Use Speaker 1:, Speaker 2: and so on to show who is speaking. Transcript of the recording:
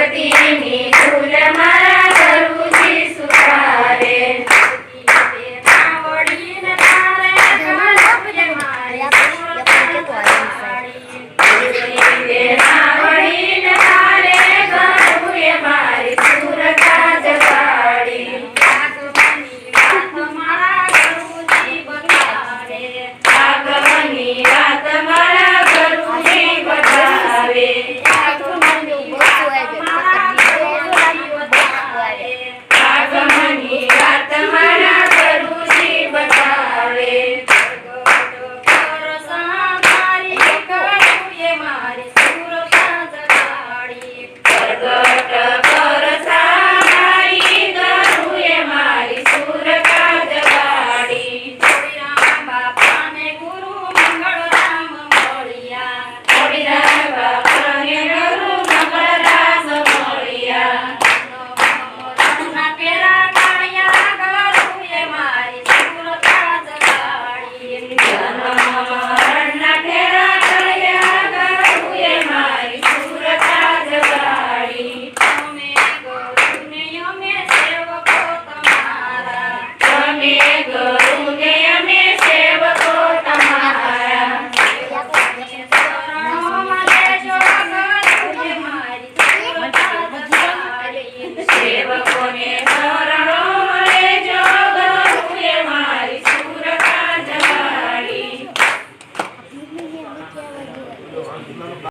Speaker 1: పార్వతీ నీ శూలమా?